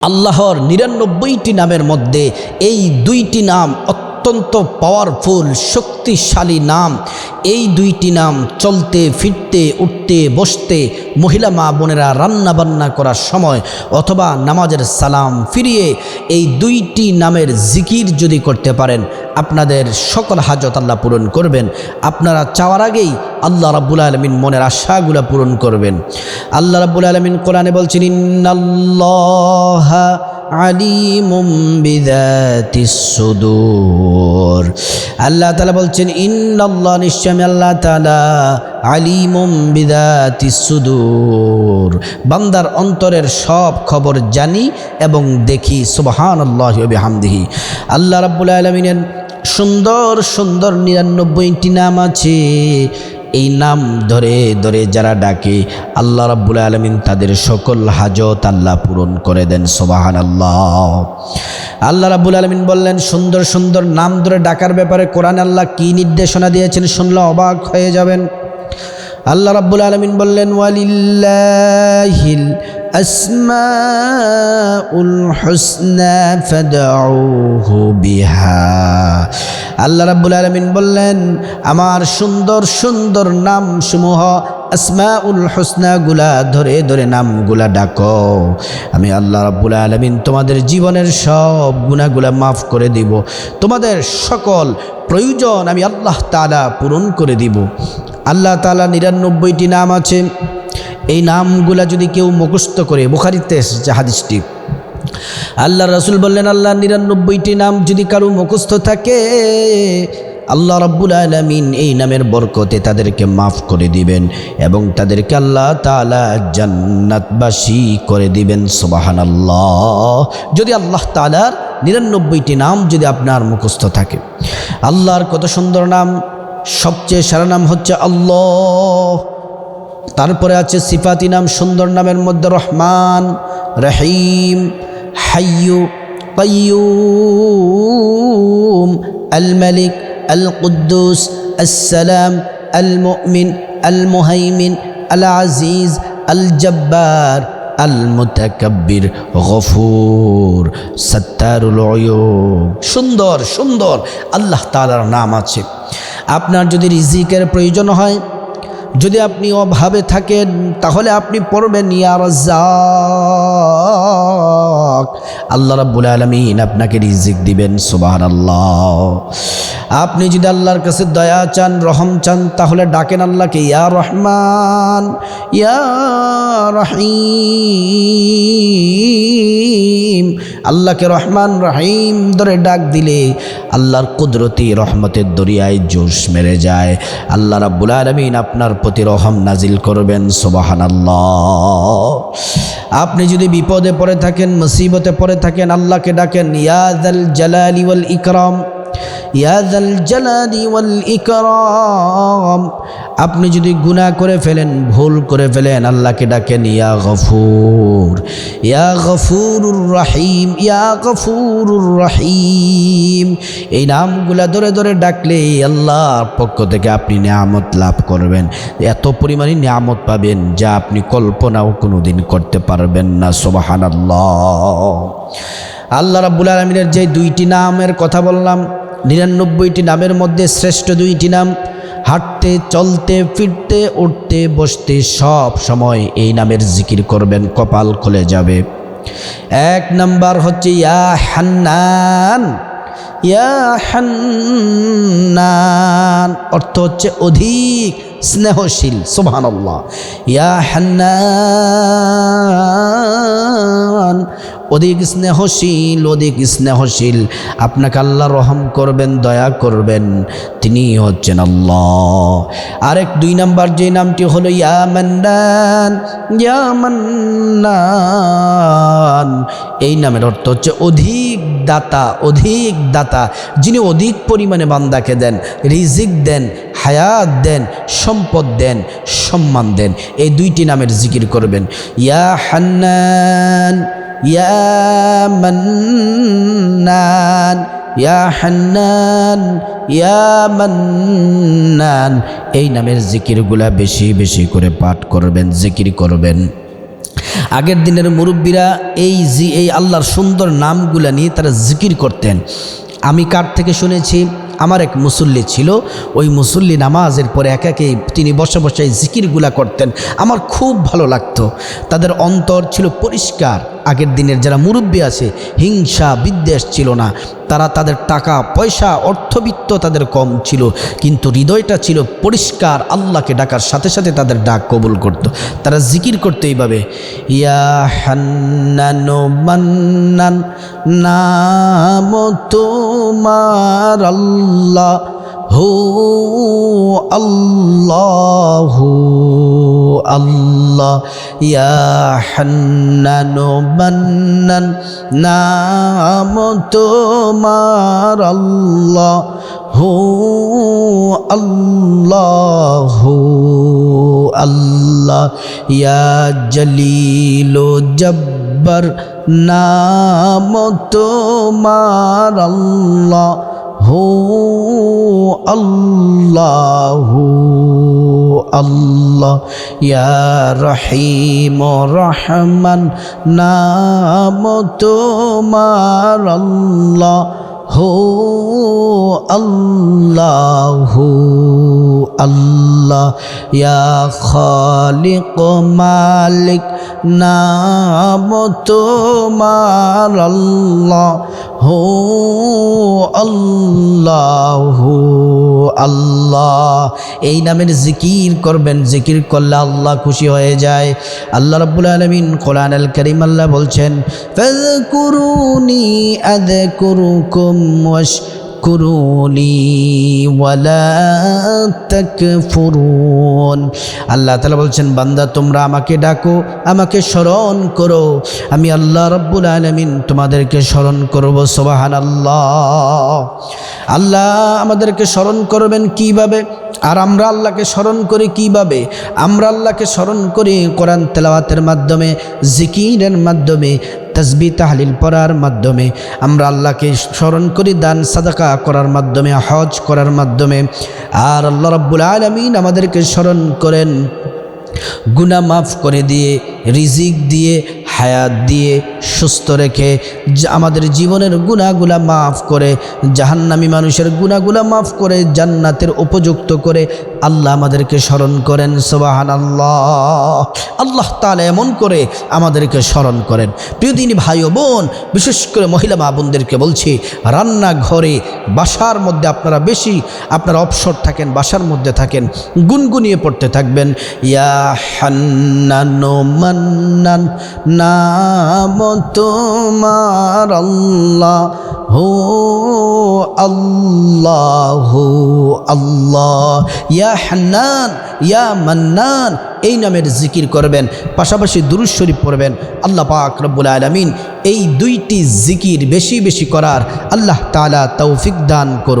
আল্লাহর নিরানব্বইটি নামের মধ্যে এই দুইটি নাম অত্যন্ত পাওয়ারফুল শক্তিশালী নাম। এই দুইটি নাম চলতে, ফিরতে, উঠতে, বসতে, মহিলা মা বোনেরা রান্না বান্না করার সময় অথবা নামাজের সালাম ফিরিয়ে এই দুইটি নামের জিকির যদি করতে পারেন, আপনাদের সকল হাজত আল্লাহ পূরণ করবেন। আপনারা চাওয়ার আগেই আল্লাহ রাব্বুল আলমিন মনের আশাগুলো পূরণ করবেন। আল্লাহ রাব্বুল আলমিন কোরআনে বলছেন, ইন্নাল্লাহ বিদাতিস সুদূর। আল্লাহ তালা বলছেন, ইন্নাল্লাহ, নিশ্চয় আল্লাহ তালা বিদাতিস সুদূর। বান্দার অন্তরের সব খবর জানি এবং দেখি, সুবহানাল্লাহি ওয়া বিহামদিহি। আল্লাহ রাব্বুল আলামিনের সুন্দর সুন্দর নিরানব্বইটি নাম আছে। এই নাম ধরে ধরে যারা ডাকে, আল্লাহ রাব্বুল আলমিন তাদের সকল হাজত আল্লাহ পূরণ করে দেন সোবাহান আল্লাহ আল্লাহ রাব্বুল আলমিন বললেন, সুন্দর সুন্দর নাম ধরে ডাকার ব্যাপারে কোরআন আল্লাহ কি নির্দেশনা দিয়েছেন শুনলে অবাক হয়ে যাবেন। আল্লাহ রাব্বুল আলমিন বললেন, ওয়ালিল্লাহিল আসমাউল হুসনা বিহা। আল্লাহ রাব্বুল আলমিন বললেন, আমার সুন্দর সুন্দর নাম সমূহ আসমাউল হুসনাগুলা ধরে ধরে নামগুলা ডাকো। আমি আল্লাহ রাব্বুল আলমিন তোমাদের জীবনের সব গুণাগুলা মাফ করে দিব। তোমাদের সকল প্রয়োজন আমি আল্লাহ তালা পূরণ করে দিব। আল্লাহ তালা নিরানব্বইটি নাম আছে। এই নামগুলা যদি কেউ মুখস্থ করে, বুখারিতে এসেছে হাদিসটি। আল্লাহ রসুল বললেন, আল্লাহ নিরানব্বইটি নাম যদি কারও মুখস্থ থাকে, আল্লাহ রাব্বুল আলমিন এই নামের বরকতে তাদেরকে মাফ করে দিবেন এবং তাদেরকে আল্লাহ তালা জান্নাতবাসী করে দিবেন সোবাহান আল্লাহ যদি আল্লাহ তালার নিরানব্বইটি নাম যদি আপনার মুখস্থ থাকে, আল্লাহর কত সুন্দর নাম, সবচেয়ে সারা নাম হচ্ছে আল্লাহ। তারপরে আছে সিফাতি নাম, সুন্দর নামের মধ্যে রহমান, রহিম হাইয়ু কয়ুম আল মালিক, আল কুদ্দুস আসসালাম আল মুমিন, আল মুহাইমিন, আল আজিজ, আল জব্বার আল-মুতাকাব্বির গফুর, সত্তারুল সুন্দর সুন্দর। আল্লাহ নাম আছে। আপনার যদি রিজিকের প্রয়োজন হয় যদি আপনি অভাবে থাকেন, তাহলে আপনি পড়বেন, ইয়া রাজ্জাক। আল্লাহ রাব্বুল আলামিন আপনাকে রিজিক দিবেন, সুবহানাল্লাহ। আপনি যদি আল্লাহর কাছে দয়া চান, রহম চান, তাহলে ডাকেন আল্লাহকে, ইয়া রহমান, ইয়া রহিম। আল্লাহকে রহমান, রহিম ধরে ডাক দিলে আল্লাহর কুদরতি রহমতের দরিয়ায় জোশ মেরে যায়। আল্লাহ রাব্বুল আলমিন আপনার প্রতি রহম নাজিল করবেন সোবাহান আপনি যদি বিপদে পড়ে থাকেন, মুসিবতে পড়ে থাকেন, আল্লাহকে ডাকেন ইয়াদ জালালি ওয়াল ইকরাম। ইয়াদাল জালালি ওয়াল ইকরাম। আপনি যদি গুনাহ করে ফেলেন, ভুল করে ফেলেন, আল্লাহকে ডাকেন, ইয়া গফুর, ইয়া গফুরুর রহিম, ইয়া গফুরুর রহিম। এই নামগুলা ধরে ধরে ডাকলে আল্লাহর পক্ষ থেকে আপনি নিয়ামত লাভ করবেন। এত পরিমাণে নিয়ামত পাবেন যা আপনি কল্পনাও কোনোদিন করতে পারবেন না সোবাহান আল্লাহ আল্লাহ রাব্বুল আলমিনের যে দুইটি নামের কথা বললাম নিরানব্বইটি নামের মধ্যে শ্রেষ্ঠ দুইটি নাম, হাঁটতে, চলতে, ফিরতে, উঠতে, বসতে সব সময় এই নামের জিকির করবেন, কপাল খুলে যাবে। এক নাম্বার হচ্ছে, ইয়া হান্নান ইয়া হান্নান, অর্থ হচ্ছে অধিক স্নেহশীল, সুবহানাল্লাহ। ইয়া হান্নান অধিক স্নেহশীল অধিক স্নেহশীল। আপনাকে আল্লাহ রহম করবেন, দয়া করবেন। তিনি হচ্ছেন আল্লাহ। আরেক দুই নাম্বার যে নামটি হলো, ইয়া মান্নান এই নামের অর্থ হচ্ছে অধিক দাতা অধিক দাতা। যিনি অধিক পরিমাণে বান্দাকে দেন, রিজিক দেন, হায়াত দেন, সম্পদ দেন, সম্মান দেন। এই দুইটি নামের জিকির করবেন। ইয়া হান্নান ইয়া মান্নান, ইয়া হান্নান, ইয়া মান্নান। এই নামের জিকিরগুলা বেশি বেশি করে পাঠ করবেন, জিকির করবেন। আগের দিনের মুরব্বীরা এই জি, এই আল্লাহর সুন্দর নামগুলা নিয়ে তারা জিকির করতেন। আমি কার থেকে শুনেছি? আমার এক মুসল্লি ছিল। ওই মুসল্লি নামাজের পরে এক একে তিনি বসে বসে জিকিরগুলা করতেন। আমার খুব ভালো লাগতো। তাদের অন্তর ছিল পরিষ্কার। আগের দিনের যারা মুরব্বী আছে, হিংসা, বিদ্বেষ ছিল না। তারা তাদের টাকা, পয়সা, অর্থবিত্ত তাদের কম ছিল। কিন্তু হৃদয়টা ছিল পরিষ্কার, আল্লাহকে ডাকার সাথে সাথে তাদের ডাক কবুল করত। তারা জিকির করতো এইভাবে, ইয়া নাম আল্লাহ, হো আল্লাহ। আল্লাহ ইয়া হান্নানো মান্নান নাম তোমার আল্লাহ হো আল্লাহ আল্লাহ ইয়া জলিল জব্বর নাম তোমার আল্লাহ হো আল্লাহ আল্লাহ ইয়া রহিম রহমান নাম তোমার আল্লাহ হো আল্লাহ আল্লাহ ইয়া খালিক মালিক নাম তোমার আল্লাহ হো আল্লাহ আল্লাহ, এই নামের জিকির করবেন, জিকির করলে আল্লাহ খুশি হয়ে যায়। আল্লাহ রব্বুল আলমিন কোরআন আল করিম আল্লাহ বলছেন ওয়ালা তাকফুরুন। আল্লাহ তাআলা বলছেন, বান্দা, তোমরা আমাকে ডাকো, আমাকে স্মরণ করো। আমি আল্লাহ রব্বুল আলামিন তোমাদেরকে স্মরণ করব, সুবহানাল্লাহ। আল্লাহ আমাদেরকে স্মরণ করবেন কীভাবে? আর আমরা আল্লাহকে স্মরণ করি কীভাবে? আমরা আল্লাহকে স্মরণ করি কোরআন তেলাওয়াতের মাধ্যমে, জিকিরের মাধ্যমে তসবি তাহলিল পড়ার মাধ্যমে, আমরা আল্লাহকে স্মরণ করি, দান, সাদাকা করার মাধ্যমে, হজ করার মাধ্যমে। আর আল্লাহ রব্বুল আলমিন আমাদেরকে স্মরণ করেন গুনা মাফ করে দিয়ে, রিজিক দিয়ে হায়াত দিয়ে সুস্থ রেখে আমাদের জীবনের গুণাগুলা মাফ করে, জাহান্নামি মানুষের গুণাগুলা মাফ করে, জান্নাতের উপযুক্ত করে আল্লাহ আমাদেরকে স্মরণ করেন সোবাহান আল্লাহ আল্লাহ তালা এমন করে আমাদেরকে স্মরণ করেন। প্রিয়দিনী ভাই ও বোন, বিশেষ করে মহিলা মা বোনদেরকে বলছি, রান্নাঘরে, বাসার মধ্যে আপনারা বেশি, আপনারা অবসর থাকেন, বাসার মধ্যে থাকেন, গুনগুনিয়ে পড়তে থাকবেন। ইয়া হান্নানো মান্নান নাম তোমার আল্লাহ, হো আল্লাহ আল্লাহ। ইয়া হান্নান, ইয়া মান্নান, এই নামের জিকির করবেন, পাশাপাশি দুরুজ শরীফ পড়বেন। আল্লাহ পাক রব্বুল আলমিন এই দুইটি জিকির বেশি বেশি করার আল্লাহ তালা তৌফিক দান করুন।